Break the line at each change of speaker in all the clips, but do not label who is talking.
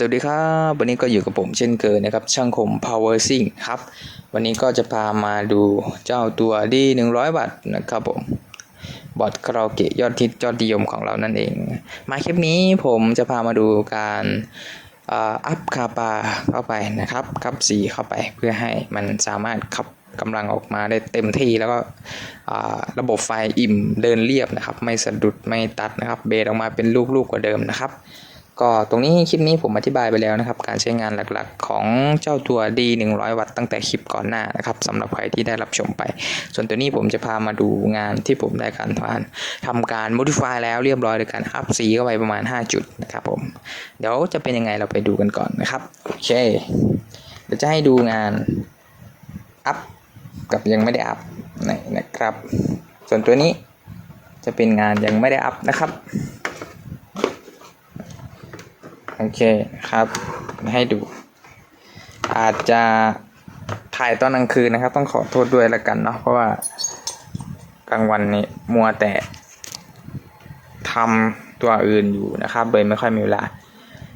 สวัสดีครับวันนี้ก็อยู่กับผมเช่นเคยนะครับ ช่างคม Power s i n g ครับ วันนี้ก็จะพามาดูเจ้าตัวดี100 วัตต์นะครับผมบอร์ดคาราโอเกะยอดฮิตยอดนิยมของเรานั่นเอง มาคลิปนี้ผมจะพามาดูการอัพคาปาเข้าไปนะครับขับสีเข้าไปเพื่อให้มันสามารถขับกำลังออกมาได้เต็มที่แล้วก็ระบบไฟอิ่มเดินเรียบนะครับ ไม่สะดุดไม่ตัดนะครับ เบสออกมาเป็นลูกๆกว่าเดิมนะครับ ก็ตรงนี้คลิปนี้ผมอธิบายไปแล้วนะครับ การใช้งานหลักๆ ของเจ้าตัว D 100 วัตต์ตั้งแต่คลิปก่อนหน้านะครับสำหรับใครที่ได้รับชมไป ส่วนตัวนี้ผมจะพามาดูงานที่ผมได้การทานทำการ modify แล้วเรียบร้อยโดยการอัพสีเข้าไปประมาณ 5 จุดนะครับผมเดี๋ยวจะเป็นยังไงเราไปดูกันก่อนนะครับโอเคเดี๋ยวจะให้ดูงานอัพกับยังไม่ได้อัพนี่นะครับ ส่วนตัวนี้จะเป็นงานยังไม่ได้อัพนะครับ โอเคครับ ให้ดู อาจจะถ่ายตอนกลางคืนนะครับ ต้องขอโทษด้วยละกันเนาะเพราะว่ากลางวันนี้มัวแต่ทำตัวอื่นอยู่นะครับเลยไม่ค่อยมีเวลา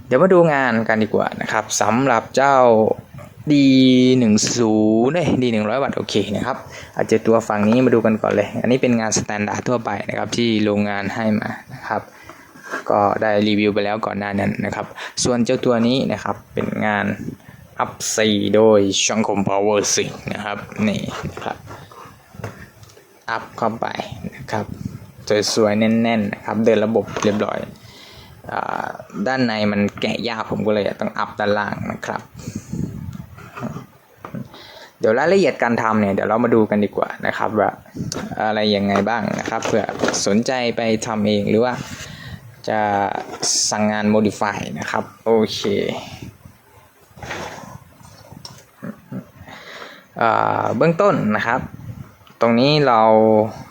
เดี๋ยวมาดูงานกันดีกว่านะครับสำหรับเจ้า D 1 0เนี่ย D 1 0 0วัตต์โอเคนะครับอาจจะตัวฝั่งนี้มาดูกันก่อนเลย อันนี้เป็นงานสแตนดาร์ดทั่วไปนะครับที่โรงงานให้มานะครับ ก็ได้รีวิวไปแล้วก่อนหน้านั้นนะครับ ส่วนเจ้าตัวนี้นะครับเป็นงานอัพซีโดยช่องคม Power s i n g นะครับนี่นะครับอัพเข้าไปนะครับสวยๆแน่นๆนะครับเดินระบบเรียบร้อยอด้านในมันแกะยากผมก็เลยต้องอัพด้านล่างนะครับ เดี๋ยวรายละเอียดการทำเนี่ยเดี๋ยวเรามาดูกันดีกว่านะครับว่าอะไรยังไงบ้างนะครับเผื่อสนใจไปทำเองหรือว่า จะสั่งงาน modify นะครับ โอเคเบื้องต้นนะครับ ตรงนี้เรา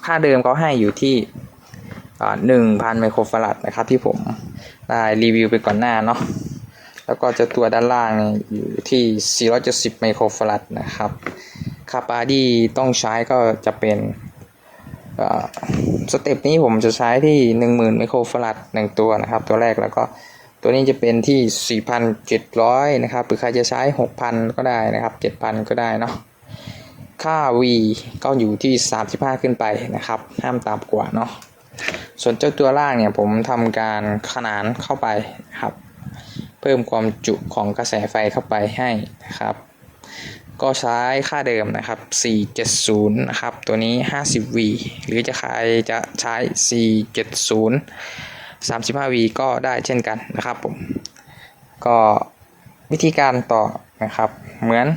ค่าเดิมเขาให้อยู่ที่หนึ่งพันไมโครฟาราดนะครับ ที่ผมได้รีวิวไปก่อนหน้าเนาะแล้วก็จะตัวด้านล่างเนี่ยอยู่ที่ 470 ไมโครฟาราดนะครับคาปาที่ต้องใช้ก็จะเป็น สเต็ปนี้ผมจะใช้ที่ 10,000 ไมโครฟาราดหนึ่งตัวนะครับ ตัวแรกแล้วก็ตัวนี้จะเป็นที่ 4,700 นะครับ หรือใครจะใช้ 6,000 ก็ได้นะครับ 7,000 ก็ได้เนาะ ค่า V ก็อยู่ที่ 35 ขึ้นไปนะครับ ห้ามต่ำกว่าเนาะ ส่วนเจ้าตัวล่างเนี่ยผมทำการขนานเข้าไปครับ เพิ่มความจุของกระแสไฟเข้าไปให้นะครับ ก็ใช้ค่าเดิมนะครับ 470 นะครับ ตัวนี้ 50V หรือจะใครจะใช้ 470 35V ก็ได้เช่นกันนะครับผม ก็วิธีการต่อนะครับ เหมือน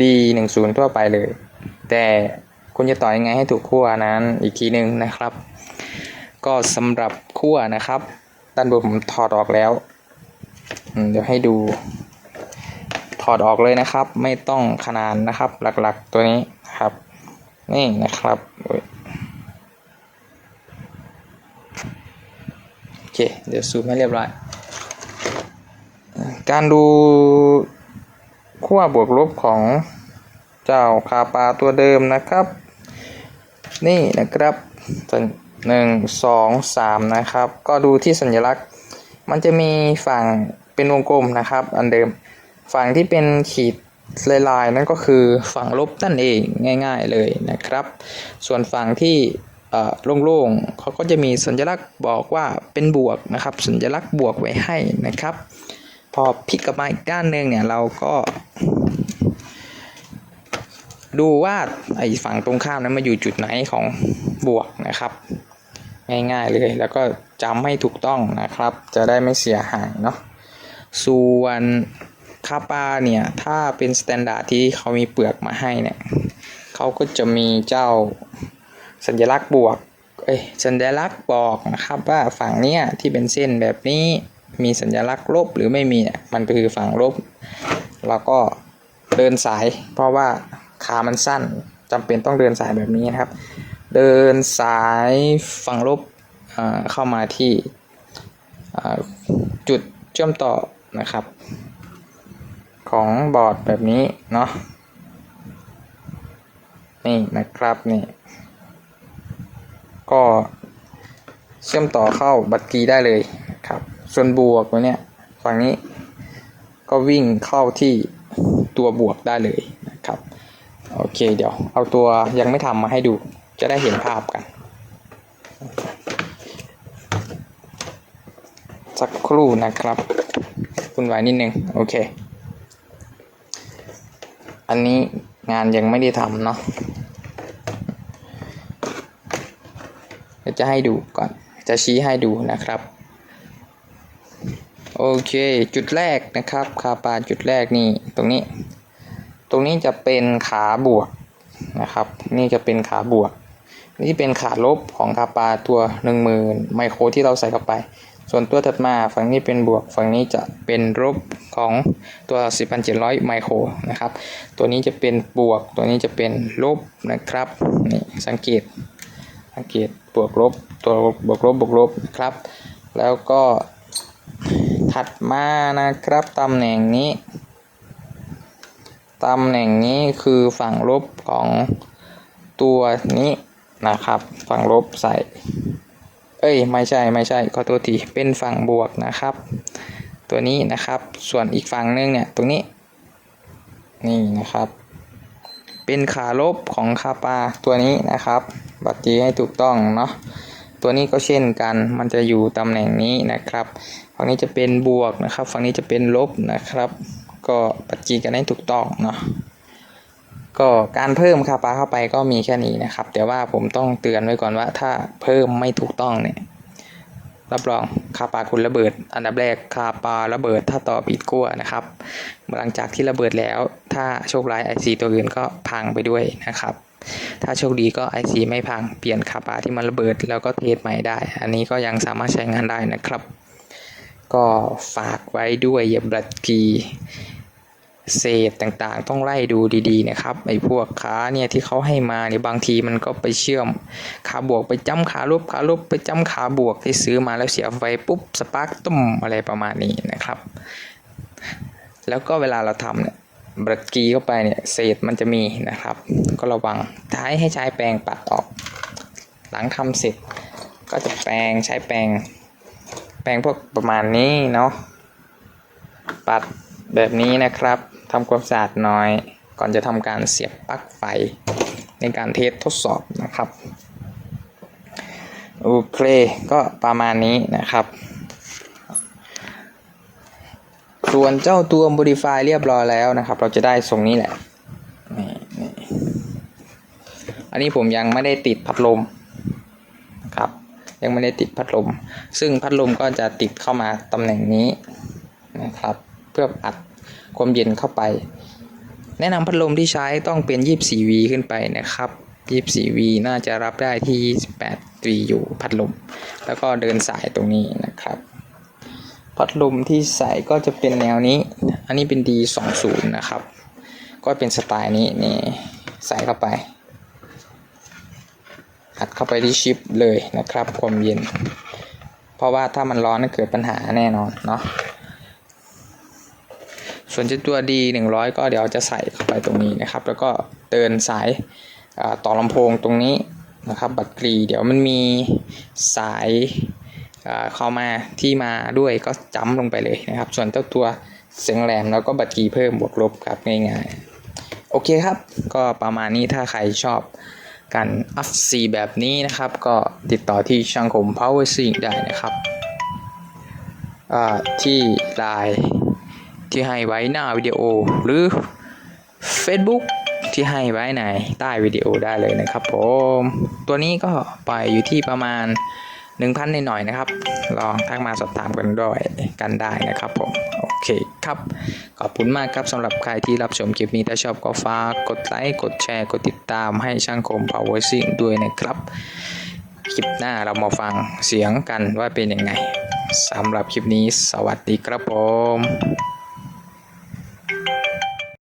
D10 ทั่วไปเลย แต่คุณจะต่อยังไงให้ถูกขั้วนั้นอีกทีหนึ่งนะครับ ก็สำหรับขั้วนะครับ ด้านบนผมถอดออกแล้ว เดี๋ยวให้ดู ถอดออกเลยนะครับ ไม่ต้องขนานนะครับ หลักๆตัวนี้ครับ นี่นะครับโอเค เดี๋ยวซูมให้เรียบร้อย การดูขั้วบวกลบของเจ้าคาปาตัวเดิมนะครับ นี่นะครับหนึ่งสองสามนะครับ ก็ดูที่สัญลักษณ์ มันจะมีฝั่งเป็นวงกลมนะครับ อันเดิม ฝั่งที่เป็นขีดลายๆนั่นก็คือฝั่งลบนั่นเองง่าย ๆเลยนะครับ ส่วนฝั่งที่เอ่อโล่งๆเขาก็จะมีสัญลักษณ์บอกว่าเป็นบวกนะครับ สัญลักษณ์บวกไว้ให้นะครับ พอพลิกกลับมาอีกด้านหนึ่งเนี่ยเราก็ ดูว่าไอ้ฝั่งตรงข้ามนั้นมาอยู่จุดไหนของบวกนะครับ ง่ายๆเลยแล้วก็จำให้ถูกต้องนะครับ จะได้ไม่เสียหายเนาะส่วน คาปาเนี่ย ถ้าเป็นสแตนดาร์ดที่เขามีเปลือกมาให้เนี่ยเขาก็จะมีเจ้าสัญลักษณ์บวกเอ้ยสัญลักษณ์บอกนะครับว่าฝั่งเนี้ยที่เป็นเส้นแบบนี้มีสัญลักษณ์ลบหรือไม่มีเนี่ยมันคือฝั่งลบ แล้วก็เดินสาย เพราะว่าขามันสั้นจำเป็นต้องเดินสายแบบนี้นะครับ เดินสายฝั่งลบเเข้ามาที่จุดเชื่อมต่อนะครับ ของบอร์ดแบบนี้เนาะนี่นะครับนี่ ก็เชื่อมต่อเข้าบัตรกีได้เลยครับ ส่วนบวกตัวเนี้ยฝั่งนี้ ก็วิ่งเข้าที่ตัวบวกได้เลยนะครับ โอเคเดี๋ยว เอาตัวยังไม่ทำมาให้ดู จะได้เห็นภาพกัน สักครู่นะครับคุณไว้นิดนึง โอเค อันนี้งานยังไม่ได้ทำเนาะจะให้ดูก่อน จะชี้ให้ดูนะครับ โอเค จุดแรกนะครับคาปาจุดแรกนี่ตรงนี้ ตรงนี้จะเป็นขาบวกนะครับ นี่จะเป็นขาบวก นี่เป็นขาลบของคาปาตัวหนึ่งมืนไมโครที่เราใส่เข้าไป ส่วนตัวถัดมาฝั่งนี้เป็นบวก ฝั่งนี้จะเป็นลบของตัว 10,700 ไมโครนะครับ ตัวนี้จะเป็นบวก ตัวนี้จะเป็นลบนะครับนี่สังเกต สังเกตบวกลบ ตัวบวกลบบวกลบนะครับ แล้วก็ถัดมานะครับตำแหน่งนี้ตำแหน่งนี้คือฝั่งลบของตัวนี้นะครับ ฝั่งลบใส่ เอ้ยไม่ใช่ไม่ใช่ขอตัวทีเป็นฝั่งบวกนะครับ ตัวนี้นะครับส่วนอีกฝั่งนึงเนี่ยตรงนี้ นี่นะครับ เป็นขาลบของคาปาตัวนี้นะครับ บัตรจีให้ถูกต้องเนาะตัวนี้ก็เช่นกันมันจะอยู่ตำแหน่งนี้นะครับฝั่งนี้จะเป็นบวกนะครับ ฝั่งนี้จะเป็นลบนะครับ ก็ปัจจีกันให้ถูกต้องเนาะ ก็การเพิ่มคาปาเข้าไปก็มีแค่นี้นะครับ แต่ว่าผมต้องเตือนไว้ก่อนว่า ถ้าเพิ่มไม่ถูกต้องเนี่ยรับรองคาปาคุณระเบิด อันดับแรกคาปาระเบิด ถ้าต่อปิดกั้วนะครับ หลังจากที่ระเบิดแล้ว ถ้าโชคร้าย IC ตัวอื่นก็พังไปด้วยนะครับ ถ้าโชคดีก็ IC ไม่พังเปลี่ยนคาปาที่มันระเบิด แล้วก็เทสใหม่ได้ อันนี้ก็ยังสามารถใช้งานได้นะครับ ก็ฝากไว้ด้วยอย่าบัดกี เศษต่างๆ ต้องไล่ดูดีๆนะครับไอ้พวกขาเนี่ยที่เขาให้มาเนี่ยบางทีมันก็ไปเชื่อมขาบวกไปจ้ำขาลบขาลบไปจ้ำขาบวกที่ซื้อมาแล้วเสียไฟปุ๊บสปาร์กตุ้มอะไรประมาณนี้นะครับ แล้วก็เวลาเราทำเนี่ยบรัดกีเข้าไปเนี่ยเศษมันจะมีนะครับ ก็ระวังท้ายให้ใช้แปรงปัดออก หลังทำเสร็จก็จะแปรงใช้แปรงแปรงพวกประมาณนี้เนาะปัดแบบนี้นะครับ ทำความสะอาดหน่อย ก่อนจะทำการเสียบปลั๊กไฟ ในการเทสทดสอบนะครับโอเคก็ประมาณนี้นะครับ ส่วนเจ้าตัว modify เรียบร้อยแล้วนะครับ เราจะได้ทรงนี้แหละนี่นี่อันนี้ผมยังไม่ได้ติดพัดลมนะครับ ยังไม่ได้ติดพัดลม ซึ่งพัดลมก็จะติดเข้ามาตำแหน่งนี้นะครับ เพื่ออัด ความเย็นเข้าไป แนะนำพัดลมที่ใช้ต้องเป็น 24V ขึ้นไปนะครับ 24V น่าจะรับได้ที่ 28 V อยู่พัดลม แล้วก็เดินสายตรงนี้นะครับ พัดลมที่ใส่ก็จะเป็นแนวนี้ อันนี้เป็น D20 นะครับ ก็เป็นสไตล์นี้นี่ใส่เข้าไปอัดเข้าไปที่ชิปเลยนะครับ ความเย็น เพราะว่าถ้ามันร้อนก็เกิดปัญหาแน่นอนเนาะ ส่วนเจ้าตัว D 100 ก็เดี๋ยวจะใส่เข้าไปตรงนี้นะครับ แล้วก็เดินสายต่อลำโพงตรงนี้นะครับ บัตรกรีเดี๋ยวมันมีสายเข้ามาที่มาด้วยก็จ้ำลงไปเลยนะครับ ส่วนเจ้าตัวเสียงแหลมแล้วก็บัตรกรีเพิ่มบวกลบครับง่ายๆ โอเคครับ ก็ประมาณนี้ถ้าใครชอบการอัพซีแบบนี้นะครับ ก็ติดต่อที่ช่างคม Power s y n c ได้นะครับที่ไลน์ ที่ให้ไว้หน้าวิดีโอ หรือ Facebook ที่ให้ไว้ในใต้วิดีโอได้เลยนะครับผม ตัวนี้ก็ปล่อยอยู่ที่ประมาณ 1,000หน่อยๆนะครับ ลองทักมาสอบถามกันด้วยกันได้นะครับผม โอเคครับ ขอบคุณมากครับสำหรับใครที่รับชมคลิปนี้ถ้าชอบก็ฝากกดไลค์ กดแชร์ กดติดตามให้ช่างคม Power s i n g ด้วยนะครับ คลิปหน้าเรามาฟังเสียงกันว่าเป็นยังไงสำหรับคลิปนี้สวัสดีครับผม